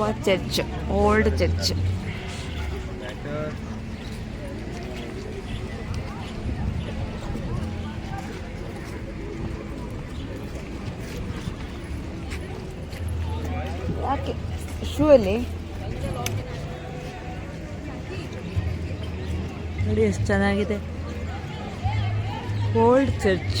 Goa church old church. ಯಾಕೆ? Shoe ಅಲ್ಲಿ ನೋಡಿ ಎಷ್ಟು ಚೆನ್ನಾಗಿದೆ. Old church.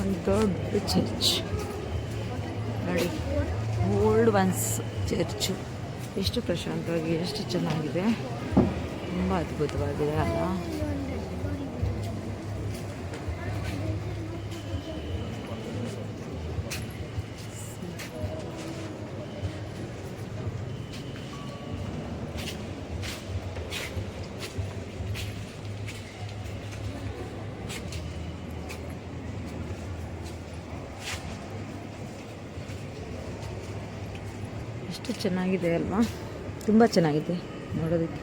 ಒಂದು ದೊಡ್ಡ ಚರ್ಚ್ ನೋಡಿ ಓಲ್ಡ್ ಒನ್ಸ್ ಚರ್ಚು ಎಷ್ಟು ಪ್ರಶಾಂತವಾಗಿ ಎಷ್ಟು ಚೆನ್ನಾಗಿದೆ. ತುಂಬ ಅದ್ಭುತವಾಗಿದೆ ಅಲ್ಲ. ಎಷ್ಟು ಚೆನ್ನಾಗಿದೆ ಅಲ್ವಾ? ತುಂಬ ಚೆನ್ನಾಗಿದೆ ನೋಡೋದಕ್ಕೆ.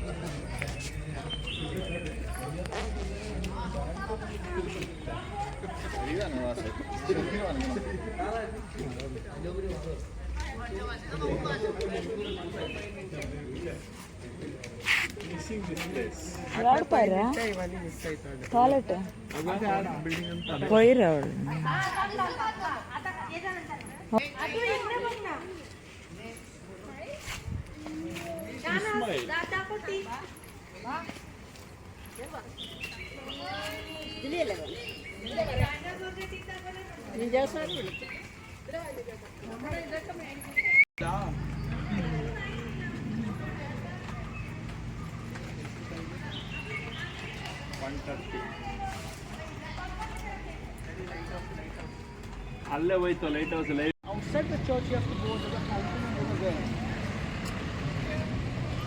ಎರಡ ಪ್ರೀತು ಎರಡು ಪಾರ ಟಾಯ್ಲೆಟ್ ಹೋಯ್ರ ಅವಳು ಅಲ್ಲೇ ಹೋಯ್ತು lighthouse light Outside the church, you have to go to the fountain over there.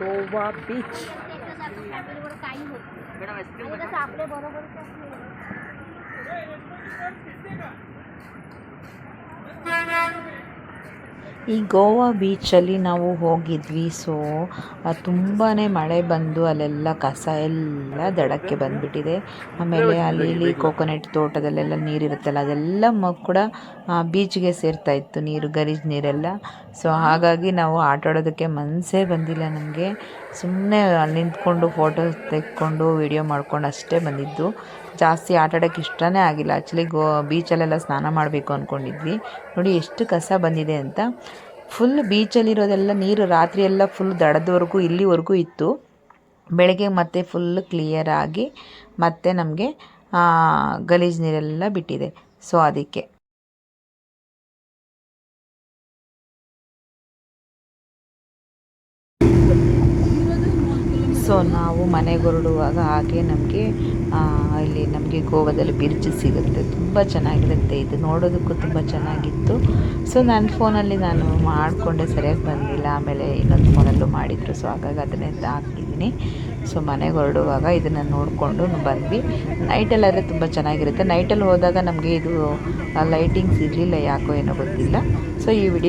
Goa beach आपले बरोबर ಈ ಗೋವಾ ಬೀಚಲ್ಲಿ ನಾವು ಹೋಗಿದ್ವಿ, ಸೊ ತುಂಬಾ ಮಳೆ ಬಂದು ಅಲ್ಲೆಲ್ಲ ಕಸ ಎಲ್ಲ ದಡಕ್ಕೆ ಬಂದುಬಿಟ್ಟಿದೆ. ಆಮೇಲೆ ಅಲ್ಲಿ ಇಲ್ಲಿ ಕೋಕೋನಟ್ ತೋಟದಲ್ಲೆಲ್ಲ ನೀರಿರುತ್ತಲ್ಲ, ಅದೆಲ್ಲ ಕೂಡ ಬೀಚ್ಗೆ ಸೇರ್ತಾ ಇತ್ತು ನೀರು ಗರೀಜ್ ನೀರೆಲ್ಲ. ಸೊ, ಹಾಗಾಗಿ ನಾವು ಆಟ ಆಡೋದಕ್ಕೆ ಮನಸ್ಸೇ ಬಂದಿಲ್ಲ ನಮಗೆ. ಸುಮ್ಮನೆ ಅಲ್ಲಿ ನಿಂತ್ಕೊಂಡು ಫೋಟೋ ತೆಕ್ಕೊಂಡು, ವಿಡಿಯೋ ಮಾಡ್ಕೊಂಡು ಅಷ್ಟೇ ಬಂದಿದ್ದು. ಜಾಸ್ತಿ ಆಟ ಇಷ್ಟನೇ ಆಗಿಲ್ಲ. ಆ್ಯಕ್ಚುಲಿ ಗೋ ಬೀಚಲ್ಲೆಲ್ಲ ಸ್ನಾನ ಮಾಡಬೇಕು ಅಂದ್ಕೊಂಡಿದ್ವಿ ನೋಡಿ ಎಷ್ಟು ಕಸ ಬಂದಿದೆ ಅಂತ. ಫುಲ್ ಬೀಚಲ್ಲಿರೋದೆಲ್ಲ ನೀರು ರಾತ್ರಿ ಎಲ್ಲ ಫುಲ್ ದಡದವರೆಗೂ, ಇಲ್ಲಿವರೆಗೂ ಇತ್ತು. ಬೆಳಗ್ಗೆ ಮತ್ತೆ ಫುಲ್ ಕ್ಲಿಯರ್ ಆಗಿ ಮತ್ತೆ ನಮಗೆ ಗಲೀಜು ನೀರೆಲ್ಲ ಬಿಟ್ಟಿದೆ. ಸೊ ಅದಕ್ಕೆ. ಸೊ ನಾವು ಮನೆಗೆ ಹೊರಡುವಾಗ ಹಾಗೆ ನಮಗೆ ಇಲ್ಲಿ ನಮಗೆ ಗೋವಾದಲ್ಲಿ ಬ್ರಿಡ್ಜ್ ಸಿಗುತ್ತೆ. ತುಂಬ ಚೆನ್ನಾಗಿರುತ್ತೆ ಇದು. ನೋಡೋದಕ್ಕೂ ತುಂಬ ಚೆನ್ನಾಗಿತ್ತು. ಸೊ ನನ್ನ ಫೋನಲ್ಲಿ ನಾನು ಮಾಡಿಕೊಂಡೆ, ಸರಿಯಾಗಿ ಬಂದಿಲ್ಲ. ಆಮೇಲೆ ಇನ್ನೊಂದು ಫೋನಲ್ಲೂ ಮಾಡಿದರು. ಸೊ ಹಾಗಾಗಿ ಅದನ್ನೇ ಹಾಕಿದ್ದೀನಿ. ಸೊ ಮನೆಗೆ ಹೊರಡುವಾಗ ಇದನ್ನು ನೋಡಿಕೊಂಡು ಬಂದ್ವಿ. ನೈಟಲ್ಲಾದರೆ ತುಂಬ ಚೆನ್ನಾಗಿರುತ್ತೆ. ನೈಟಲ್ಲಿ ಹೋದಾಗ ನಮಗೆ ಇದು ಲೈಟಿಂಗ್ಸ್ ಇರಲಿಲ್ಲ, ಯಾಕೋ ಏನೋ ಗೊತ್ತಿಲ್ಲ. ಸೊ ಈ ವಿಡಿಯೋ